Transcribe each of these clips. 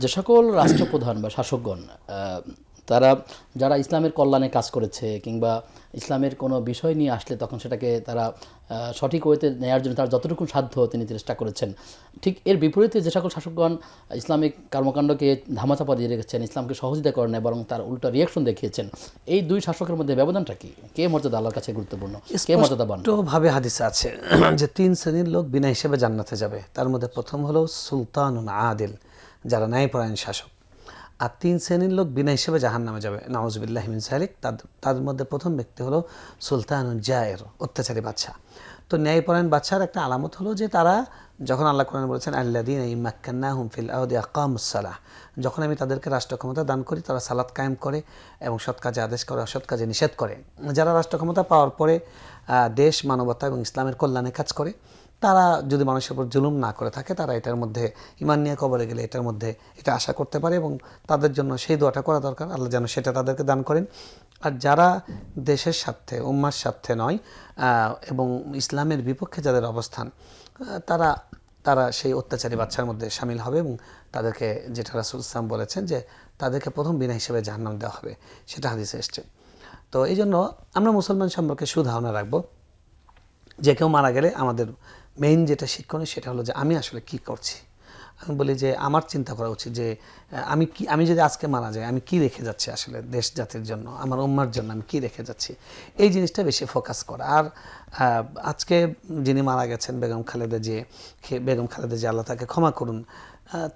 যে সকল রাষ্ট্রপ্রধান বা শাসকগণ তারা যারা ইসলামের কল্যাণে কাজ করেছে কিংবা ইসলামের কোনো বিষয় নিয়ে আসলে তখন সেটাকে তারা সঠিক ওয়েতে নেওয়ার জন্য তার যতটুকু সাধ্য তিনি চেষ্টা করেছেন। ঠিক এর বিপরীতে যে সকল শাসকগণ ইসলামিক কর্মকাণ্ডকে ধামাচাপা দিয়ে রেখেছেন ইসলামকে সহযোগিতা করেন বরং তার উল্টা রিয়াকশন দেখিয়েছেন এই দুই শাসকের মধ্যে ব্যবধানটা কি? কে মর্যাদা আল্লাহর কাছে গুরুত্বপূর্ণ? কে মর্যাদাবান? ভাবে হাদিসে আছে যে তিন শ্রেণির লোক বিনা হিসেবে জান্নাতে যাবে। তার মধ্যে প্রথম হলো সুলতান আদিল। যারা ন্যায়পরায়ণ শাসক। আর তিন শ্রেণির লোক বিনা হিসেবে জাহান নামে যাবে নওয়াজবিল্লাহ হিমিন সাহেলিক তাদের মধ্যে প্রথম ব্যক্তি হলো সুলতান জায়ের, অত্যাচারী বাচ্চা তো ন্যায়পরায়ণ বাচ্চার একটা আলামত হলো যে তারা যখন আল্লাহ কোরআন বলেছেন আল্লাদিন ইমাক্কান্না হুম ফিল আউদি আকামুসালাহ যখন আমি তাদেরকে রাষ্ট্র ক্ষমতা দান করি, তারা সালাত কায়েম করে এবং সৎ কাজে আদেশ করে, অসৎ কাজে নিষেধ করে। যারা রাষ্ট্র ক্ষমতা পাওয়ার পরে দেশ, মানবতা এবং ইসলামের কল্যাণে কাজ করে তারা যদি মানুষের উপর জুলুম না করে থাকে, তারা এটার মধ্যে ইমান নিয়ে কবরে গেলে এটার মধ্যে এটা আশা করতে পারে এবং তাদের জন্য সেই দোয়াটা করা দরকার। আল্লাহ যেন সেটা তাদেরকে দান করেন। আর যারা দেশের স্বার্থে, উম্মার স্বার্থে নয় এবং ইসলামের বিপক্ষে যাদের অবস্থান তারা তারা সেই অত্যাচারী বাচ্চার মধ্যে সামিল হবে এবং তাদেরকে, যেটা রাসুল ইসলাম বলেছেন যে তাদেরকে প্রথম বিনা হিসেবে জাহান্নাম দেওয়া হবে, সেটা হাদিসে এসছে। তো এই জন্য আমরা মুসলমান সম্পর্কে সুধারণা রাখব। যে কেউ মারা গেলে আমাদের মেইন যেটা শিক্ষণীয় সেটা হলো যে আমি আসলে কি করছি? আমি বলি যে আমার চিন্তা করা উচিত যে আমি কি, আমি যদি আজকে মারা যাই, আমি কি রেখে যাচ্ছি আসলে দেশ জাতির জন্য? আমার উম্মার জন্য আমি কি রেখে যাচ্ছি? এই জিনিসটা বেশি ফোকাস করা। আর আজকে যিনি মারা গেছেন, বেগম খালেদা যে বেগম খালেদা যে আল্লাহ তাকে ক্ষমা করুন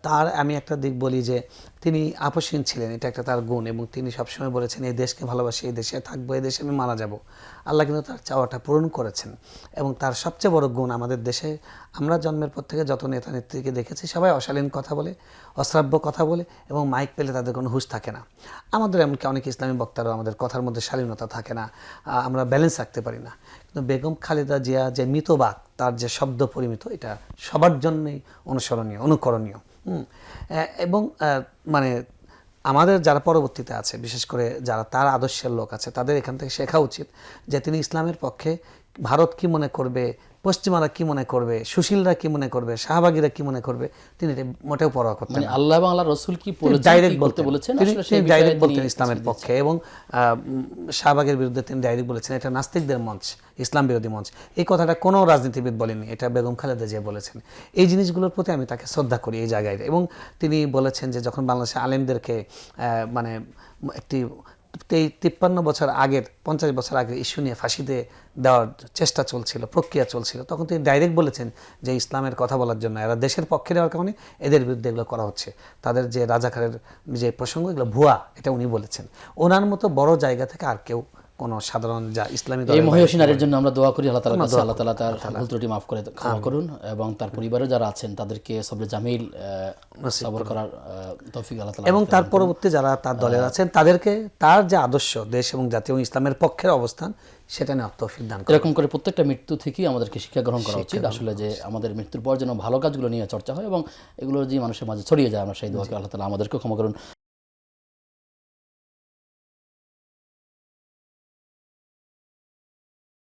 তার আমি একটা দিক বলি যে তিনি আপসীন ছিলেন, এটা একটা তার গুণ এবং তিনি সবসময় বলেছেন, এই দেশকে ভালোবাসি, এই দেশে থাকব, এই দেশে আমি মারা যাব। আল্লাহ কিন্তু তার চাওয়াটা পূরণ করেছেন এবং তার সবচেয়ে বড় গুণ আমাদের দেশে, আমরা জন্মের পর থেকে যত নেতা নেত্রীকে দেখেছি, সবাই অশালীন কথা বলে, অশ্রাব্য কথা বলে এবং মাইক পেলে তাদের কোনো হুঁশ থাকে না। আমাদের এমনকি অনেক ইসলামী বক্তারাও আমাদের কথার মধ্যে শালীনতা থাকে না আমরা ব্যালেন্স রাখতে পারি না। বেগম খালেদা জিয়া যে মিতবাক, তার যে শব্দ পরিমিত, এটা সবার জন্যই অনুসরণীয়, অনুকরণীয়। এবং মানে আমাদের যারা পরবর্তীতে আছে, বিশেষ করে যারা তার আদর্শের লোক আছে, তাদের এখান থেকে শেখা উচিত যে তিনি ইসলামের পক্ষে ভারত কি মনে করবে পশ্চিমারা কি মনে করবে? সুশীলরা কি মনে করবে? শাহবাগীরা কি মনে করবে? তিনি মোটেও পরোয়া করতেন মানে আল্লাহ এবং আল্লাহ রসুল কি ডাইরেক্ট করতে বলেছেন? তিনি ডাইরেক্ট বলতেন ইসলামের পক্ষে এবং শাহবাগের বিরুদ্ধে তিনি ডাইরেক্ট বলেছেন। এটা নাস্তিকদের মঞ্চ ইসলাম বিরোধী মঞ্চ। এই কথাটা কোনো রাজনীতিবিদ বলেনি এটা বেগম খালেদা জিয়া বলেছেন। এই জিনিসগুলোর প্রতি আমি তাকে শ্রদ্ধা করি এই জায়গায়। এবং তিনি বলেছেন যে যখন বাংলাদেশে আলেমদেরকে মানে একটি তিপ্পান্ন বছর আগের, পঞ্চাশ বছর আগে ইস্যু নিয়ে ফাঁসিতে দেওয়ার চেষ্টা চলছিল, প্রক্রিয়া চলছিল। তখন তিনি ডাইরেক্ট বলেছেন যে ইসলামের কথা বলার জন্য। এরা দেশের পক্ষে নেওয়ার কারণে এদের বিরুদ্ধে এগুলো করা হচ্ছে। তাদের যে রাজাকারের যে প্রসঙ্গ, এগুলো ভুয়া, এটা উনি বলেছেন। ওনার মতো বড় জায়গা থেকে আর কেউ কোনো সাধারণ যা ইসলামী এই মহিষী নারীর জন্য আমরা দোয়া করি আল্লাহ কাছে আল্লাহ তালা তার ভুল ত্রুটি মাফ করে ক্ষমা করুন এবং তার পরিবারে যারা আছেন তাদেরকে সবরে জামিল সবর করার তৌফিক আল্লাহ তালা এবং তার পরবর্তী যারা তার দলের আছেন তাদেরকে তার যে আদর্শ দেশ এবং জাতীয় ইসলামের পক্ষের অবস্থান সেটা নিয়ে তৌফিক দান করেন। এরকম করে প্রত্যেকটা মৃত্যু থেকেই আমাদেরকে শিক্ষা গ্রহণ করা উচিত। আসলে যে আমাদের মৃত্যুর পর যেন ভালো কাজগুলো নিয়ে চর্চা হয় এবং এগুলো যে মানুষের মাঝে ছড়িয়ে যায় আমরা সেই দোয়াকে আল্লাহ তালা আমাদেরকেও ক্ষমা করুন।